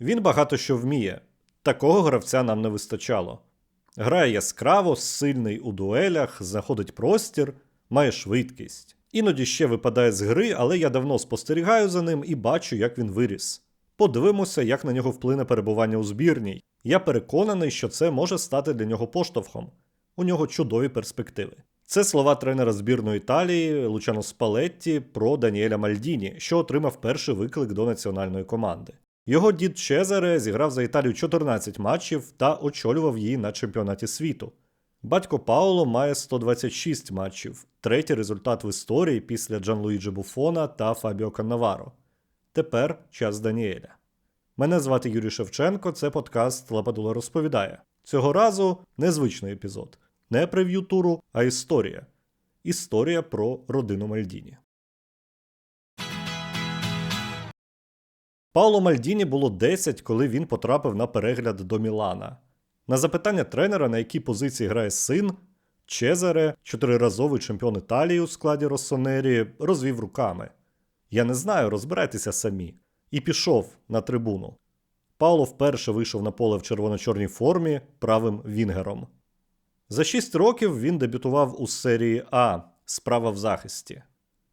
Він багато що вміє. Такого гравця нам не вистачало. Грає яскраво, сильний у дуелях, знаходить простір, має швидкість. Іноді ще випадає з гри, але я давно спостерігаю за ним і бачу, як він виріс. Подивимося, як на нього вплине перебування у збірній. Я переконаний, що це може стати для нього поштовхом. У нього чудові перспективи. Це слова тренера збірної Італії Лучано Спалетті про Даніеля Мальдіні, що отримав перший виклик до національної команди. Його дід Чезаре зіграв за Італію 14 матчів та очолював її на чемпіонаті світу. Батько Пауло має 126 матчів, третій результат в історії після Джанлуїджі Буфона та Фабіо Каннаваро. Тепер час Даніеля. Мене звати Юрій Шевченко, це подкаст Лападула розповідає. Цього разу незвичний епізод. Не прев'ю туру, а історія. Історія про родину Мальдіні. Пауло Мальдіні було 10, коли він потрапив на перегляд до Мілана. На запитання тренера, на якій позиції грає син, Чезаре, чотириразовий чемпіон Італії у складі Россонері, розвів руками. Я не знаю, розбирайтеся самі. І пішов на трибуну. Пауло вперше вийшов на поле в червоно-чорній формі правим вінгером. За 6 років він дебютував у серії А справа в захисті.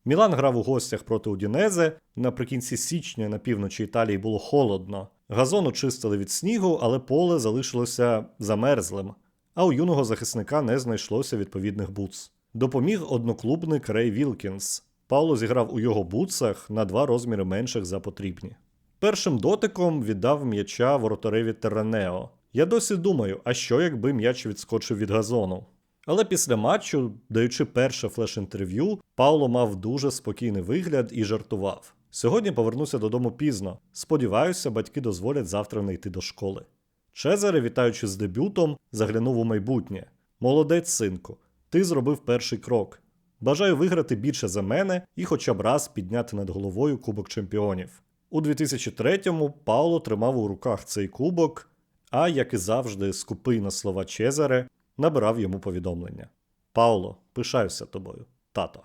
Мілан грав у гостях проти Удінезе. Наприкінці січня на півночі Італії було холодно. Газон очистили від снігу, але поле залишилося замерзлим, а у юного захисника не знайшлося відповідних бутс. Допоміг одноклубник Рей Вілкінс. Пауло зіграв у його бутсах на два розміри менших за потрібні. Першим дотиком віддав м'яча воротареві Терранео. Я досі думаю, а що якби м'яч відскочив від газону? Але після матчу, даючи перше флеш-інтерв'ю, Пауло мав дуже спокійний вигляд і жартував. Сьогодні повернуся додому пізно. Сподіваюся, батьки дозволять завтра не йти до школи. Чезаре, вітаючи з дебютом, заглянув у майбутнє. Молодець, синку, ти зробив перший крок. Бажаю виграти більше за мене і хоча б раз підняти над головою Кубок чемпіонів. У 2003-му Пауло тримав у руках цей кубок, а як і завжди, скупий на слова Чезаре, набирав йому повідомлення. Пауло, пишаюся тобою, тато.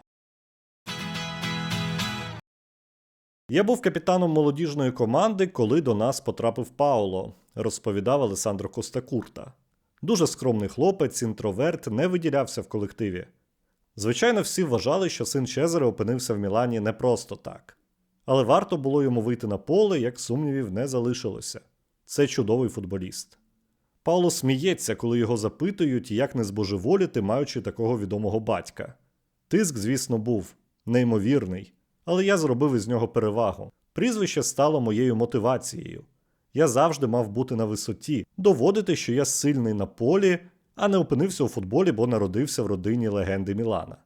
Я був капітаном молодіжної команди, коли до нас потрапив Пауло, розповідав Алесандро Костакурта. Дуже скромний хлопець, інтроверт, не виділявся в колективі. Звичайно, всі вважали, що син Чезаре опинився в Мілані не просто так. Але варто було йому вийти на поле, як сумнівів не залишилося. Це чудовий футболіст. Пауло сміється, коли його запитують, як не збожеволіти, маючи такого відомого батька. Тиск, звісно, був неймовірний, але я зробив із нього перевагу. Прізвище стало моєю мотивацією. Я завжди мав бути на висоті, доводити, що я сильний на полі, а не опинився у футболі, бо народився в родині легенди Мілана.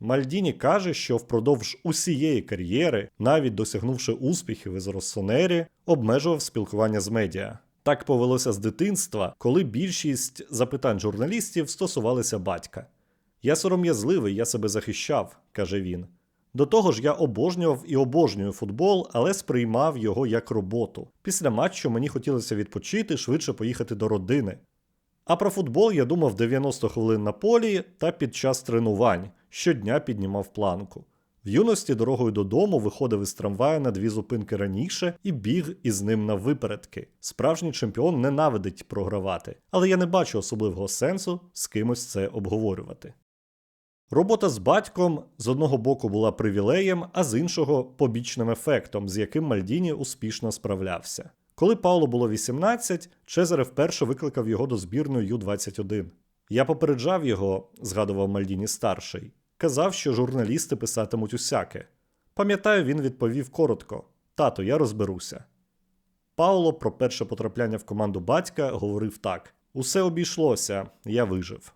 Мальдіні каже, що впродовж усієї кар'єри, навіть досягнувши успіхів із Россонері, обмежував спілкування з медіа. Так повелося з дитинства, коли більшість запитань журналістів стосувалися батька. Я сором'язливий, я себе захищав, каже він. До того ж, я обожнював і обожнюю футбол, але сприймав його як роботу. Після матчу мені хотілося відпочити, швидше поїхати до родини. А про футбол я думав 90 хвилин на полі та під час тренувань, щодня піднімав планку. В юності дорогою додому виходив із трамвая на дві зупинки раніше і біг із ним на випередки. Справжній чемпіон ненавидить програвати, але я не бачу особливого сенсу з кимось це обговорювати. Робота з батьком з одного боку була привілеєм, а з іншого побічним ефектом, з яким Мальдіні успішно справлявся. Коли Пауло було 18, Чезаре вперше викликав його до збірної Ю-21. Я попереджав його, згадував Мальдіні старший. Казав, що журналісти писатимуть усяке. Пам'ятаю, він відповів коротко: Тато, я розберуся. Пауло про перше потрапляння в команду батька говорив так: Усе обійшлося, я вижив.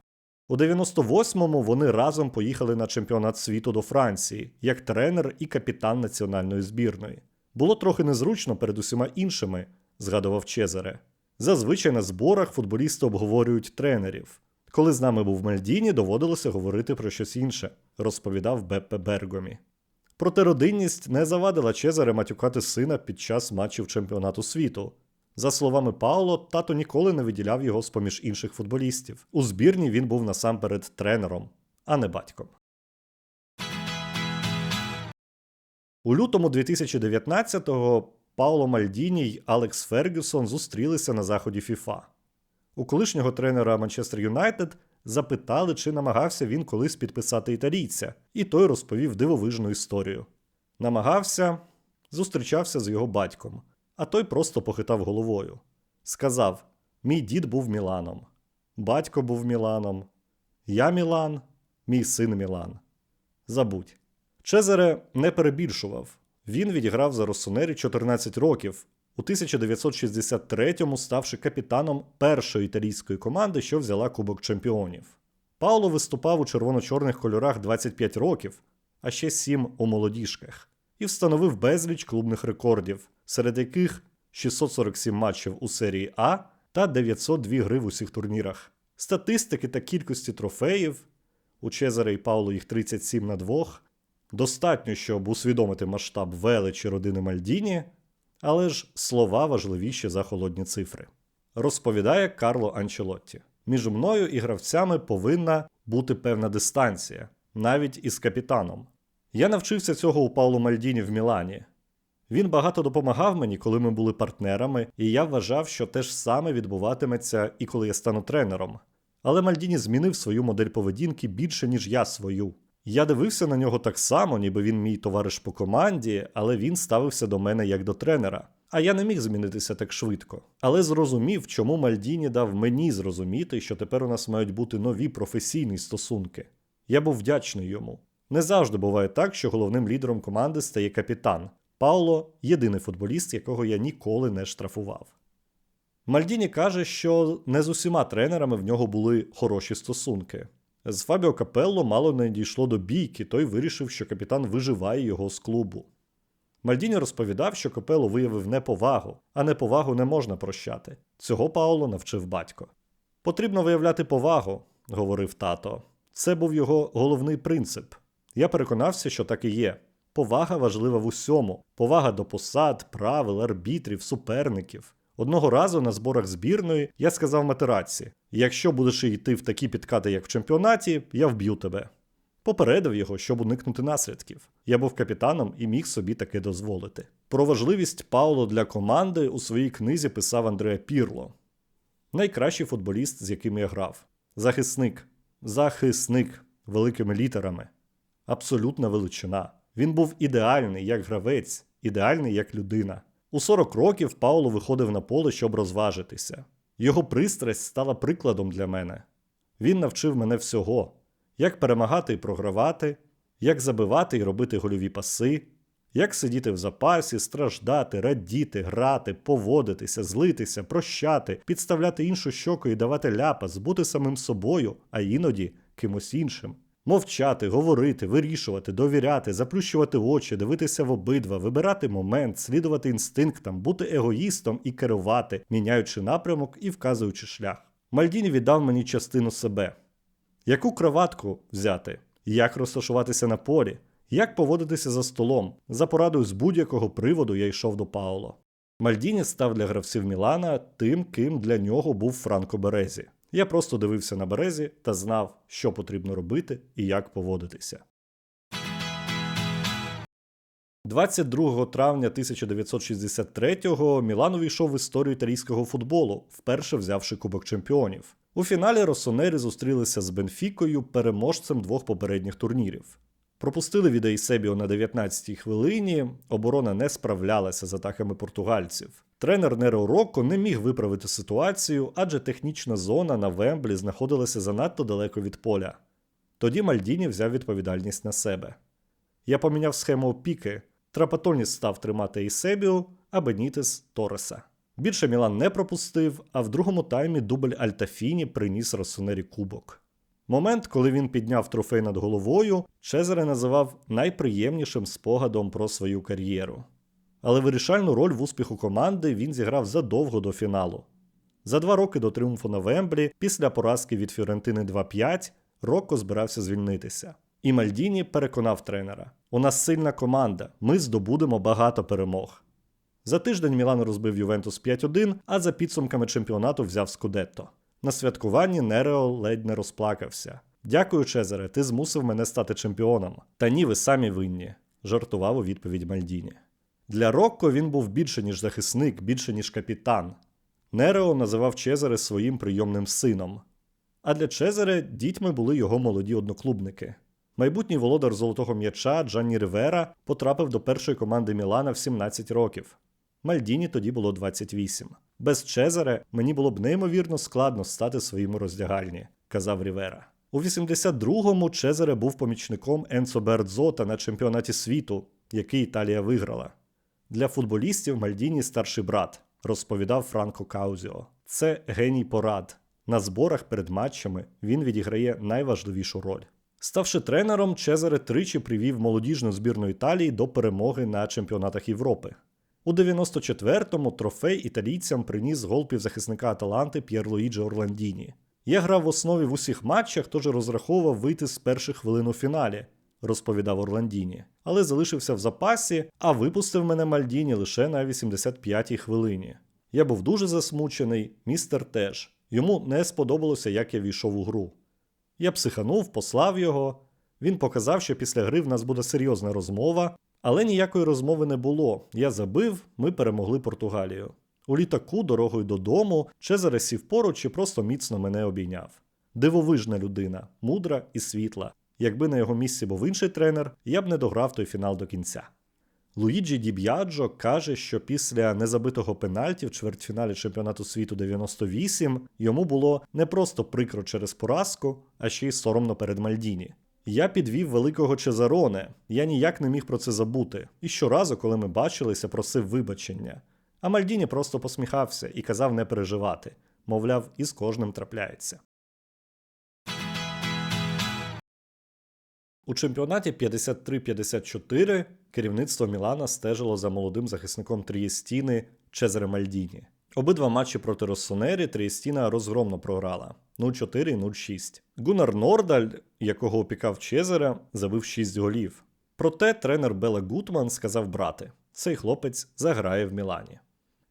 У 98-му вони разом поїхали на чемпіонат світу до Франції як тренер і капітан національної збірної. Було трохи незручно перед усіма іншими, згадував Чезаре. Зазвичай на зборах футболісти обговорюють тренерів. Коли з нами був Мальдіні, доводилося говорити про щось інше, розповідав Беппе Бергомі. Проте родинність не завадила Чезаре матюкати сина під час матчів чемпіонату світу. За словами Пауло, тато ніколи не виділяв його з поміж інших футболістів. У збірні він був насамперед тренером, а не батьком. У лютому 2019-го Пауло Мальдіні й Алекс Фергюсон зустрілися на заході ФІФА. У колишнього тренера Манчестер Юнайтед запитали, чи намагався він колись підписати італійця, і той розповів дивовижну історію. Намагався, зустрічався з його батьком, а той просто похитав головою. Сказав: Мій дід був Міланом, батько був Міланом, я Мілан, мій син Мілан. Забудь. Чезаре не перебільшував. Він відіграв за Росонері 14 років, у 1963-му ставши капітаном першої італійської команди, що взяла Кубок чемпіонів. Пауло виступав у червоно-чорних кольорах 25 років, а ще 7 у молодіжках, і встановив безліч клубних рекордів, серед яких 647 матчів у серії А та 902 гри в усіх турнірах. Статистики та кількості трофеїв у Чезаре і Пауло їх 37 на 2. Достатньо, щоб усвідомити масштаб величі родини Мальдіні, але ж слова важливіші за холодні цифри. Розповідає Карло Анчелотті. Між мною і гравцями повинна бути певна дистанція, навіть із капітаном. Я навчився цього у Пауло Мальдіні в Мілані. Він багато допомагав мені, коли ми були партнерами, і я вважав, що те ж саме відбуватиметься і коли я стану тренером. Але Мальдіні змінив свою модель поведінки більше, ніж я свою. Я дивився на нього так само, ніби він мій товариш по команді, але він ставився до мене як до тренера. А я не міг змінитися так швидко. Але зрозумів, чому Мальдіні дав мені зрозуміти, що тепер у нас мають бути нові професійні стосунки. Я був вдячний йому. Не завжди буває так, що головним лідером команди стає капітан. Пауло єдиний футболіст, якого я ніколи не штрафував. Мальдіні каже, що не з усіма тренерами в нього були хороші стосунки. З Фабіо Капелло мало не дійшло до бійки, той вирішив, що капітан виживає його з клубу. Мальдіні розповідав, що Капелло виявив неповагу, а неповагу не можна прощати. Цього Пауло навчив батько. Потрібно виявляти повагу, говорив тато. Це був його головний принцип. Я переконався, що так і є. Повага важлива в усьому: повага до посад, правил, арбітрів, суперників. Одного разу на зборах збірної я сказав Матераці: якщо будеш йти в такі підкати, як в чемпіонаті, я вб'ю тебе. Попередив його, щоб уникнути наслідків. Я був капітаном і міг собі таке дозволити. Про важливість Пауло для команди у своїй книзі писав Андреа Пірло. Найкращий футболіст, з яким я грав. Захисник, захисник великими літерами. Абсолютна величина. Він був ідеальний як гравець, ідеальний як людина. У 40 років Пауло виходив на поле, щоб розважитися. Його пристрасть стала прикладом для мене. Він навчив мене всього: як перемагати і програвати, як забивати і робити гольові паси, як сидіти в запасі, страждати, радіти, грати, поводитися, злитися, прощати, підставляти іншу щоку і давати ляпас, бути самим собою, а іноді кимось іншим. Мовчати, говорити, вирішувати, довіряти, заплющувати очі, дивитися в обидва, вибирати момент, слідувати інстинктам, бути егоїстом і керувати, міняючи напрямок і вказуючи шлях. Мальдіні віддав мені частину себе. Яку кроватку взяти? Як розташуватися на полі? Як поводитися за столом? За порадою з будь-якого приводу я йшов до Пауло. Мальдіні став для гравців Мілана тим, ким для нього був Франко Березі. Я просто дивився на березі та знав, що потрібно робити і як поводитися. 22 травня 1963-го Мілан увійшов в історію італійського футболу, вперше взявши Кубок чемпіонів. У фіналі Росонері зустрілися з Бенфікою, переможцем двох попередніх турнірів. Пропустили від Ейсебіо на 19-й хвилині, оборона не справлялася з атаками португальців. Тренер Неро Рокко не міг виправити ситуацію, адже технічна зона на Вемблі знаходилася занадто далеко від поля. Тоді Мальдіні взяв відповідальність на себе. Я поміняв схему опіки. Трапатоніс став тримати Ейсебіо, а Бенітес Тореса. Більше Мілан не пропустив, а в другому таймі дубль Альтафіні приніс Росонері кубок. Момент, коли він підняв трофей над головою, Чезаре називав найприємнішим спогадом про свою кар'єру. Але вирішальну роль в успіху команди він зіграв задовго до фіналу. За два роки до тріумфу на Вемблі, після поразки від Фіорентини 2-5, Рокко збирався звільнитися. І Мальдіні переконав тренера: у нас сильна команда, ми здобудемо багато перемог. За тиждень Мілан розбив Ювентус 5-1, а за підсумками чемпіонату взяв Скудетто. На святкуванні Нерео ледь не розплакався. Дякую, Чезаре, ти змусив мене стати чемпіоном. Та ні, ви самі винні, жартував у відповідь Мальдіні. Для Рокко він був більше, ніж захисник, більше, ніж капітан. Нерео називав Чезаре своїм прийомним сином. А для Чезаре дітьми були його молоді одноклубники. Майбутній володар золотого м'яча Джанні Ривера потрапив до першої команди Мілана в 17 років. Мальдіні тоді було 28. Без Чезаре мені було б неймовірно складно стати своїм у роздягальні, казав Рівера. У 82-му Чезаре був помічником Енцо Бердзота на чемпіонаті світу, який Італія виграла. Для футболістів Мальдіні старший брат, розповідав Франко Каузіо. Це геній порад. На зборах перед матчами він відіграє найважливішу роль. Ставши тренером, Чезаре тричі привів молодіжну збірну Італії до перемоги на чемпіонатах Європи. У 94-му трофей італійцям приніс гол півзахисника Аталанти П'єр Луїджі Орландіні. Я грав в основі в усіх матчах, тож розраховував вийти з перших хвилин у фіналі, розповідав Орландіні, але залишився в запасі, а випустив мене Мальдіні лише на 85-й хвилині. Я був дуже засмучений, містер теж. Йому не сподобалося, як я війшов у гру. Я психанув, послав його. Він показав, що після гри в нас буде серйозна розмова, але ніякої розмови не було. Я забив, ми перемогли Португалію. У літаку дорогою додому Чезаре сів поруч і просто міцно мене обійняв. Дивовижна людина, мудра і світла. Якби на його місці був інший тренер, я б не дограв той фінал до кінця. Луїджі Діб'яджо каже, що після незабитого пенальті в чвертьфіналі чемпіонату світу 98 йому було не просто прикро через поразку, а ще й соромно перед Мальдіні. Я підвів великого Чезароне, я ніяк не міг про це забути, і щоразу, коли ми бачилися, просив вибачення. А Мальдіні просто посміхався і казав не переживати, мовляв, із кожним трапляється. У чемпіонаті 53-54 керівництво Мілана стежило за молодим захисником Трієстіни Чезаре Мальдіні. Обидва матчі проти Россонері Трієстіна розгромно програла 0-4 і 0-6. Гунар Нордаль, якого опікав Чезаре, забив 6 голів. Проте тренер Бела Гутман сказав брати: цей хлопець заграє в Мілані.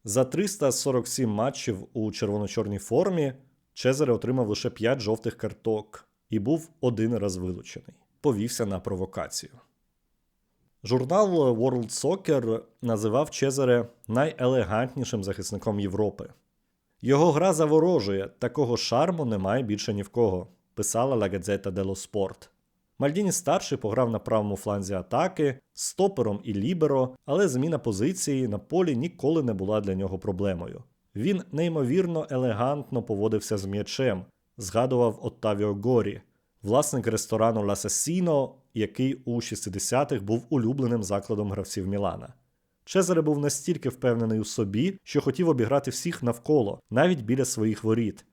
За 347 матчів у червоно-чорній формі Чезаре отримав лише 5 жовтих карток і був один раз вилучений. Повівся на провокацію. Журнал World Soccer називав Чезаре найелегантнішим захисником Європи. Його гра заворожує, такого шарму немає більше ні в кого, писала La Gazzetta dello Sport. Мальдіні старший пограв на правому фланзі атаки, стопером і ліберо, але зміна позиції на полі ніколи не була для нього проблемою. Він неймовірно елегантно поводився з м'ячем, згадував Оттавіо Горі, власник ресторану Ласасіно, який у 60-х був улюбленим закладом гравців Мілана. Чезаре був настільки впевнений у собі, що хотів обіграти всіх навколо, навіть біля своїх воріт.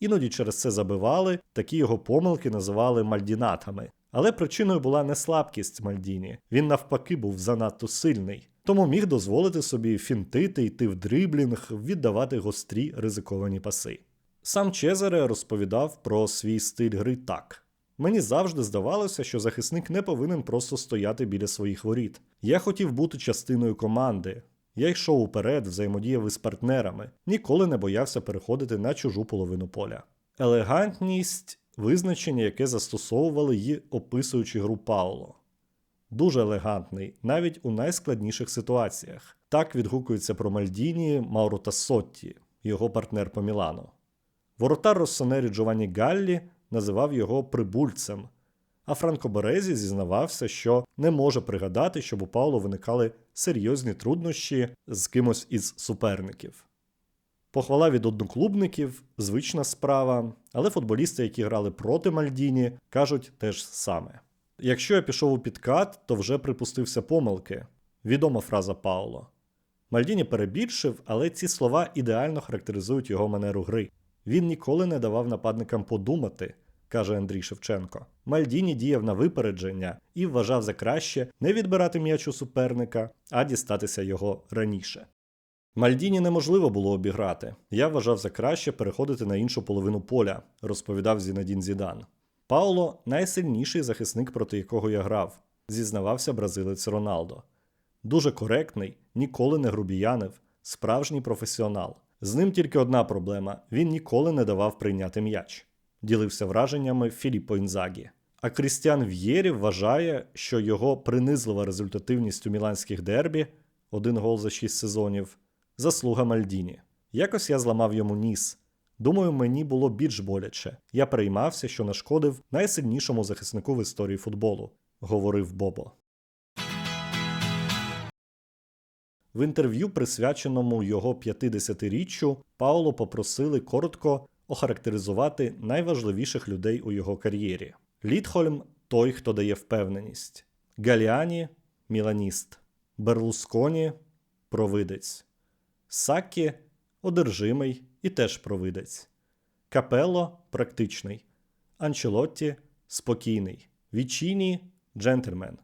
Іноді через це забивали, такі його помилки називали мальдінатами. Але причиною була не слабкість Мальдіні, він навпаки був занадто сильний, тому міг дозволити собі фінтити, йти в дриблінг, віддавати гострі ризиковані паси. Сам Чезаре розповідав про свій стиль гри так. Мені завжди здавалося, що захисник не повинен просто стояти біля своїх воріт. Я хотів бути частиною команди. Я йшов уперед, взаємодіяв із партнерами, ніколи не боявся переходити на чужу половину поля. Елегантність визначення, яке застосовували й описуючи гру Пауло. Дуже елегантний, навіть у найскладніших ситуаціях. Так відгукується про Мальдіні Мауро Тассотті, його партнер по Мілану. Воротар Россонері Джованні Галлі називав його прибульцем, а Франко Березі зізнавався, що не може пригадати, щоб у Пауло виникали серйозні труднощі з кимось із суперників. Похвала від одноклубників звична справа, але футболісти, які грали проти Мальдіні, кажуть те ж саме. Якщо я пішов у підкат, то вже припустився помилки. Відома фраза Пауло. Мальдіні перебільшив, але ці слова ідеально характеризують його манеру гри. Він ніколи не давав нападникам подумати, каже Андрій Шевченко. Мальдіні діяв на випередження і вважав за краще не відбирати м'яч у суперника, а дістатися його раніше. Мальдіні неможливо було обіграти. Я вважав за краще переходити на іншу половину поля, розповідав Зінедін Зідан. Пауло найсильніший захисник, проти якого я грав, зізнавався бразилець Роналдо. Дуже коректний, ніколи не грубіянив, справжній професіонал. З ним тільки одна проблема: він ніколи не давав прийняти м'яч. Ділився враженнями Філіппо Інзагі. А Крістіан В'єрі вважає, що його принизлива результативність у міланських дербі один гол за 6 сезонів. Заслуга Мальдіні. Якось я зламав йому ніс. Думаю, мені було більш боляче. Я переймався, що нашкодив найсильнішому захиснику в історії футболу, говорив Бобо. В інтерв'ю, присвяченому його 50-річчю, Пауло попросили коротко охарактеризувати найважливіших людей у його кар'єрі. Літхольм той, хто дає впевненість, Галіані міланіст, Берлусконі провидець, Саккі одержимий і теж провидець, Капелло практичний, Анчелотті спокійний, Вічіні джентльмен,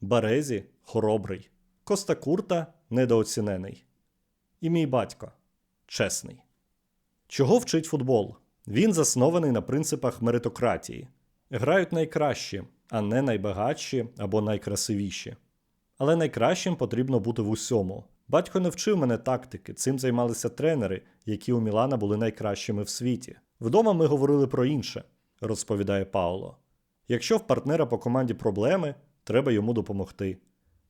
Барезі хоробрий, Коста Курта недооцінений. І мій батько чесний. Чого вчить футбол? Він заснований на принципах меритократії. Грають найкращі, а не найбагатші або найкрасивіші. Але найкращим потрібно бути в усьому. Батько не вчив мене тактики, цим займалися тренери, які у Мілана були найкращими в світі. Вдома ми говорили про інше, розповідає Пауло. Якщо в партнера по команді проблеми, треба йому допомогти.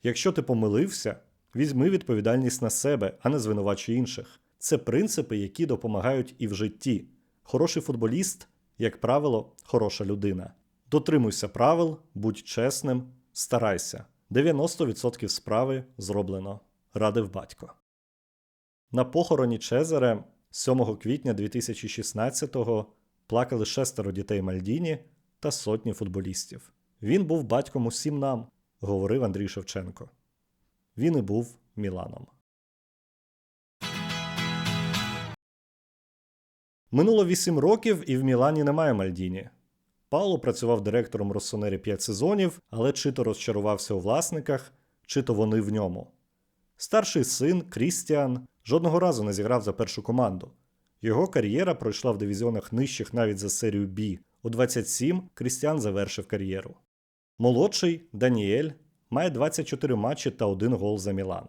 Якщо ти помилився, візьми відповідальність на себе, а не звинувачуй інших. Це принципи, які допомагають і в житті. Хороший футболіст, як правило, хороша людина. Дотримуйся правил, будь чесним, старайся. 90% справи зроблено. Радив батько. На похороні Чезаре 7 квітня 2016-го плакали шестеро дітей Мальдіні та сотні футболістів. Він був батьком усім нам, говорив Андрій Шевченко. Він і був Міланом. Минуло 8 років, і в Мілані немає Мальдіні. Пауло працював директором Россонері 5 сезонів, але чи то розчарувався у власниках, чи то вони в ньому. Старший син Крістіан жодного разу не зіграв за першу команду. Його кар'єра пройшла в дивізіонах нижчих навіть за серію Б. У 27 Крістіан завершив кар'єру. Молодший Даніель має 24 матчі та один гол за Мілан.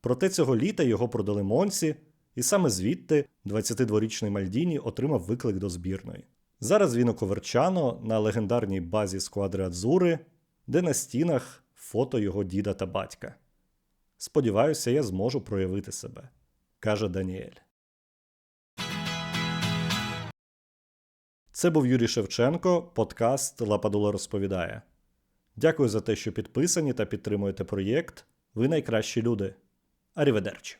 Проте цього літа його продали Монсі, і саме звідти 22-річний Мальдіні отримав виклик до збірної. Зараз він у Коверчано на легендарній базі сквадри Адзури, де на стінах фото його діда та батька. Сподіваюся, я зможу проявити себе, каже Даніель. Це був Юрій Шевченко, подкаст Лападула розповідає. Дякую за те, що підписані та підтримуєте проєкт. Ви найкращі люди. Аріведерчі!